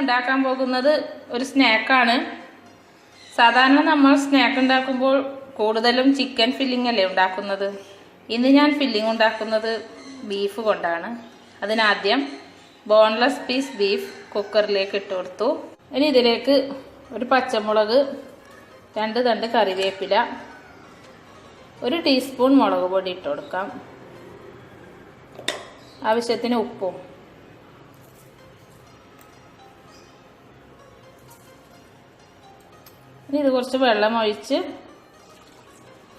ഉണ്ടാക്കാൻ പോകുന്നത് ഒരു സ്നാക്കാണ്. സാധാരണ നമ്മൾ സ്നാക്ക് ഉണ്ടാക്കുമ്പോൾ കൂടുതലും ചിക്കൻ ഫില്ലിംഗ് അല്ലേ ഉണ്ടാക്കുന്നത്? ഇന്ന് ഞാൻ ഫില്ലിംഗ് ഉണ്ടാക്കുന്നത് ബീഫ് കൊണ്ടാണ്. അതിനാദ്യം ബോൺലെസ് പീസ് ബീഫ് കുക്കറിലേക്ക് ഇട്ട് കൊടുത്തു. ഇനി ഇതിലേക്ക് ഒരു പച്ചമുളക് രണ്ട് തണ്ട് കറിവേപ്പില ഒരു ടീസ്പൂൺ മുളക് പൊടി ഇട്ട് കൊടുക്കാം. ആവശ്യത്തിന് ഉപ്പും ഇനി ഇത് കുറച്ച് വെള്ളം ഒഴിച്ച്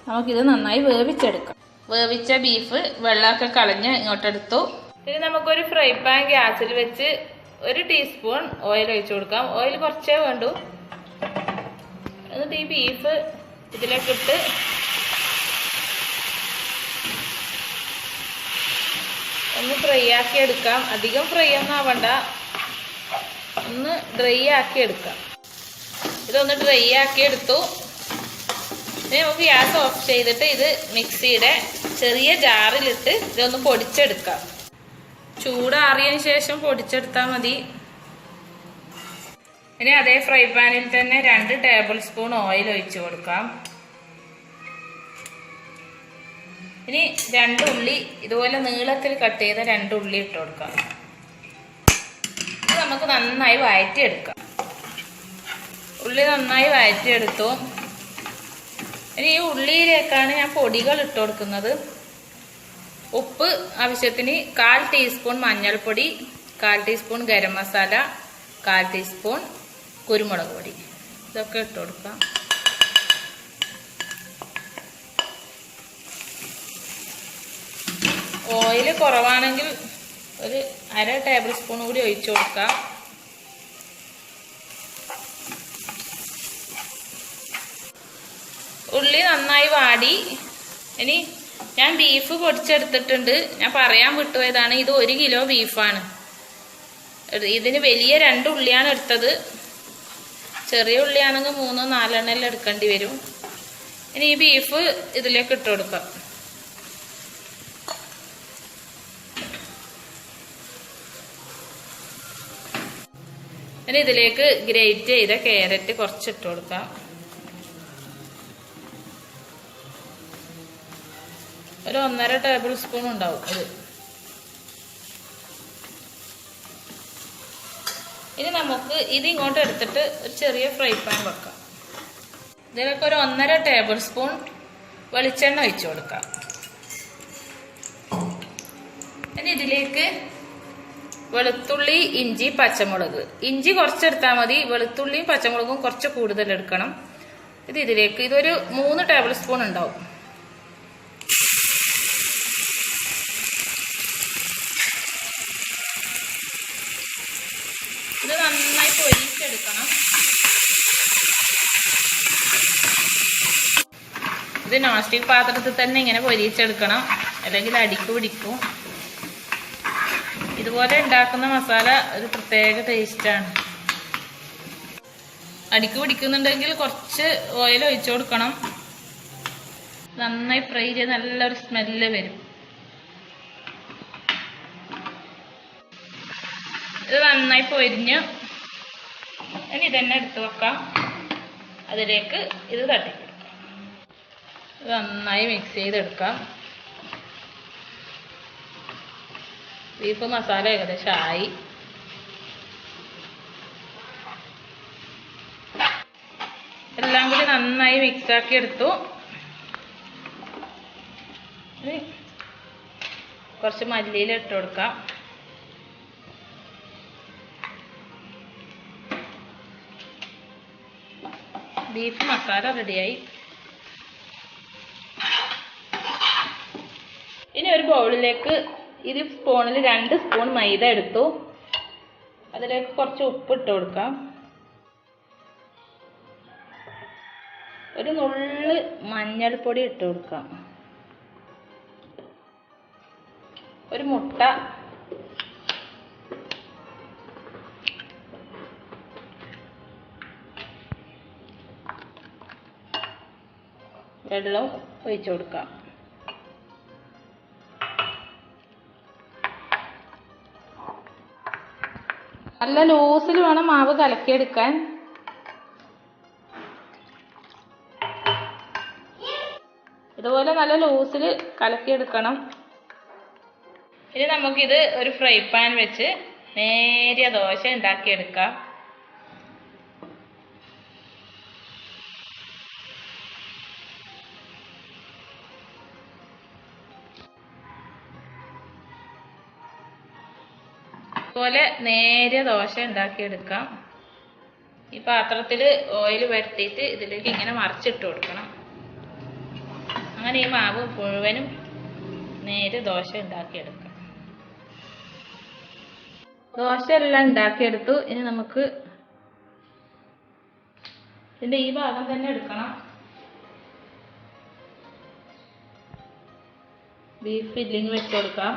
നമുക്കിത് നന്നായി വേവിച്ചെടുക്കാം. വേവിച്ച ബീഫ് വെള്ളമൊക്കെ കളഞ്ഞ് ഇങ്ങോട്ടെടുത്തു. ഇനി നമുക്കൊരു ഫ്രൈ പാൻ ഗ്യാസിൽ വെച്ച് ഒരു ടീസ്പൂൺ ഓയിൽ ഒഴിച്ചു കൊടുക്കാം. ഓയിൽ കുറച്ചേ വേണ്ടു. എന്നിട്ട് ഈ ബീഫ് ഇതിലേക്ക് ഇട്ട് ഒന്ന് ഫ്രൈ ആക്കി എടുക്കാം. അധികം ഫ്രൈ ഒന്നും ആവണ്ട. ഒന്ന് ഡ്രൈ ആക്കി എടുക്കാം. ഇതൊന്ന് ഡ്രൈ ആക്കി എടുത്തു. ഇനി നമുക്ക് ഗ്യാസ് ഓഫ് ചെയ്തിട്ട് ഇത് മിക്സിയുടെ ചെറിയ ജാറിലിട്ട് ഇതൊന്ന് പൊടിച്ചെടുക്കാം. ചൂടാറിയതിന് ശേഷം പൊടിച്ചെടുത്താൽ മതി. ഇനി അതേ ഫ്രൈ പാനിൽ തന്നെ രണ്ട് ടേബിൾ സ്പൂൺ ഓയിൽ ഒഴിച്ചു കൊടുക്കാം. ഇനി രണ്ട് ഉള്ളി ഇതുപോലെ നീളത്തിൽ കട്ട് ചെയ്ത രണ്ട് ഉള്ളി ഇട്ട് കൊടുക്കാം. ഇത് നമുക്ക് നന്നായി വഴറ്റിയെടുക്കാം ഉള്ളി നന്നായി വഴറ്റിയെടുത്തു ഇനി ഈ ഉള്ളിയിലേക്കാണ് ഞാൻ പൊടികൾ ഇട്ട് കൊടുക്കുന്നത്. ഉപ്പ് ആവശ്യത്തിന് കാൽ ടീസ്പൂൺ മഞ്ഞൾപ്പൊടി കാൽ ടീസ്പൂൺ ഗരം മസാല കാൽ ടീസ്പൂൺ കുരുമുളക് പൊടി. ഇതൊക്കെ ഇട്ട് കൊടുക്കാം ഓയിൽ കുറവാണെങ്കിൽ ഒരു അര ടേബിൾ സ്പൂൺ കൂടി ഒഴിച്ചു കൊടുക്കാം ഉള്ളി നന്നായി വാടി. ഇനി ഞാൻ ബീഫ് പൊടിച്ചെടുത്തിട്ടുണ്ട്. ഞാൻ പറയാൻ വിട്ടുപോയതാണ് ഇത് ഒരു കിലോ ബീഫാണ് ഇതിന് വലിയ രണ്ട് ഉള്ളിയാണ് എടുത്തത്. ചെറിയ ഉള്ളിയാണെങ്കിൽ മൂന്നോ നാലെണ്ണെല്ലാം എടുക്കേണ്ടി വരും. ഇനി ഈ ബീഫ് ഇതിലേക്ക് ഇട്ട് കൊടുക്കാം. ഇനി ഇതിലേക്ക് ഗ്രേറ്റ് ചെയ്ത ക്യാരറ്റ് കുറച്ചിട്ട് കൊടുക്കാം. ഒരു ഒന്നര ടേബിൾ സ്പൂൺ ഉണ്ടാവും ഇത് ഇനി നമുക്ക് ഇത് ഇങ്ങോട്ട് എടുത്തിട്ട് ഒരു ചെറിയ ഫ്രൈ പാൻ വെക്കാം. ഇതിലേക്ക് ഒരു ഒന്നര ടേബിൾ സ്പൂൺ വെളിച്ചെണ്ണ ഒഴിച്ചു കൊടുക്കാം. ഇനി ഇതിലേക്ക് വെളുത്തുള്ളി ഇഞ്ചി പച്ചമുളക്. ഇഞ്ചി കുറച്ചെടുത്താൽ മതി. വെളുത്തുള്ളിയും പച്ചമുളകും കുറച്ച് കൂടുതൽ എടുക്കണം. ഇത് ഇതിലേക്ക് ഇതൊരു മൂന്ന് ടേബിൾ സ്പൂൺ ഉണ്ടാവും ഇത് നന്നായി പൊരിച്ചെടുക്കണം ഇത് നോൺ സ്റ്റിക് പാത്രത്തിൽ തന്നെ ഇങ്ങനെ പൊരിച്ചെടുക്കണം. അല്ലെങ്കിൽ അടിക്ക് പിടിക്കും. ഇതുപോലെ ഉണ്ടാക്കുന്ന മസാല ഒരു പ്രത്യേക ടേസ്റ്റാണ് അടിക്ക് പിടിക്കുന്നുണ്ടെങ്കിൽ കുറച്ച് ഓയിൽ ഒഴിച്ചു കൊടുക്കണം. നന്നായി ഫ്രൈ ചെയ്ത് നല്ലൊരു സ്മെല്ല് വരും. ഇത് നന്നായി പൊരിഞ്ഞ് ഇനി ഇതന്നെ എടുത്തു വെക്കാം. അതിലേക്ക് ഇത് ഇത് നന്നായി മിക്സ് ചെയ്തെടുക്കാം. ബീഫ് മസാല ഏകദേശം ആയി. എല്ലാം കൂടി നന്നായി മിക്സ് ആക്കി എടുത്തു കുറച്ച് മല്ലിയില ഇട്ട് കൊടുക്കാം. ബീഫ് മസാല റെഡിയായി ഇനി ഒരു ബൗളിലേക്ക് ഇത് സ്പൂണിൽ രണ്ട് സ്പൂൺ മൈദ എടുത്തു. അതിലേക്ക് കുറച്ച് ഉപ്പ് ഇട്ട് കൊടുക്കാം. ഒരു നുള്ള് മഞ്ഞൾപ്പൊടി ഇട്ട് കൊടുക്കാം. ഒരു മുട്ട. വെള്ളം ഒഴിച്ചു കൊടുക്കാം. നല്ല ലൂസിൽ വേണം മാവ് കലക്കിയെടുക്കാൻ. ഇതുപോലെ നല്ല ലൂസിൽ കലക്കിയെടുക്കണം. ഇനി നമുക്കിത് ഒരു ഫ്രൈ പാൻ വെച്ച് നേരിയ ദോശ ഉണ്ടാക്കിയെടുക്കാം. ഇതുപോലെ നേരെ ദോശ ഉണ്ടാക്കിയെടുക്കാം. ഈ പാത്രത്തിൽ ഓയിൽ വരുത്തിയിട്ട് ഇതിലേക്ക് ഇങ്ങനെ മറിച്ചിട്ട് കൊടുക്കണം. അങ്ങനെ ഈ മാവ് മുഴുവനും നേരെ ദോശ ഉണ്ടാക്കിയെടുക്കാം. ദോശ എല്ലാം ഉണ്ടാക്കിയെടുത്തു. ഇനി നമുക്ക് ഇതിന്റെ ഈ ഭാഗം തന്നെ എടുക്കണം. ബീഫ് ഫില്ലിങ് വെച്ച് കൊടുക്കാം.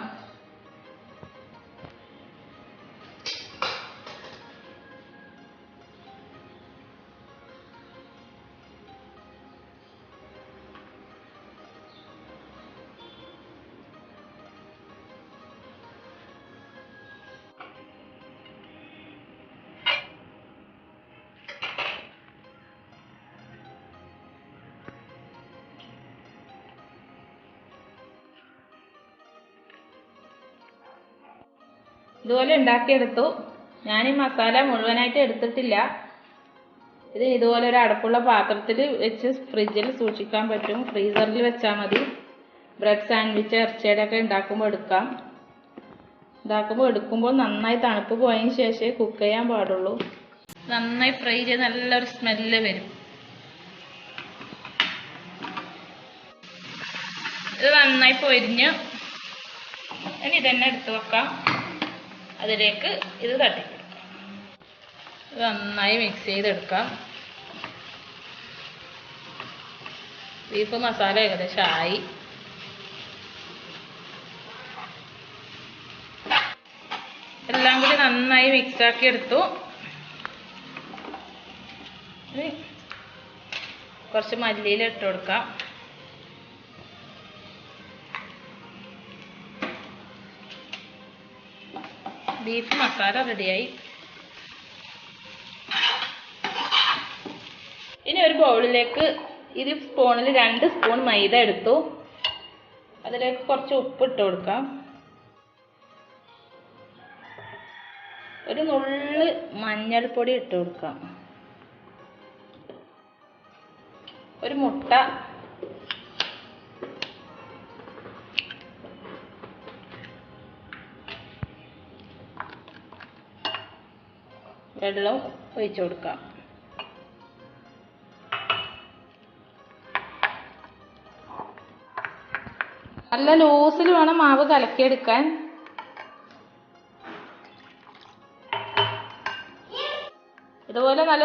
ഇതുപോലെ ഉണ്ടാക്കിയെടുത്തു. ഞാൻ ഈ മസാല മുഴുവനായിട്ട് എടുത്തിട്ടില്ല. ഇത് ഇതുപോലെ ഒരു അടപ്പുള്ള പാത്രത്തിൽ വെച്ച് ഫ്രിഡ്ജിൽ സൂക്ഷിക്കാൻ പറ്റും. ഫ്രീസറിൽ വെച്ചാൽ മതി. ബ്രെഡ് സാൻഡ്വിച്ച് ഇറച്ചിയുടെ ഒക്കെ ഉണ്ടാക്കുമ്പോൾ എടുക്കാം. ഉണ്ടാക്കുമ്പോൾ എടുക്കുമ്പോൾ നന്നായി തണുപ്പ് പോയതിന് ശേഷമേ കുക്ക് ചെയ്യാൻ പാടുള്ളൂ. നന്നായി ഫ്രൈ ചെയ്ത് നല്ലൊരു സ്മെല്ല് വരും. ഇത് നന്നായി പൊരിഞ്ഞ് ഇനി ഇതന്നെ എടുത്ത് വെക്കാം. അതിലേക്ക് ഇത് തട്ടി. നന്നായി മിക്സ് ചെയ്തെടുക്കാം. ബീഫ് മസാല ഏകദേശം ആയി. എല്ലാം കൂടി നന്നായി മിക്സ് ആക്കി എടുത്തു. കുറച്ച് മല്ലിയില ഇട്ട് കൊടുക്കാം. ബീഫ് മസാല റെഡിയായി. ഇനി ഒരു ബൗളിലേക്ക് ഇത് സ്പൂണിൽ രണ്ട് സ്പൂൺ മൈദ എടുത്തു. അതിലേക്ക് കുറച്ച് ഉപ്പ് ഇട്ട് കൊടുക്കാം. ഒരു നുള്ള് മഞ്ഞൾപ്പൊടി ഇട്ട് കൊടുക്കാം. ഒരു മുട്ട വെള്ളം ഒഴിച്ചു കൊടുക്കാം നല്ല ലൂസിൽ വേണം മാവ് കലക്കിയെടുക്കാൻ. ഇതുപോലെ നല്ല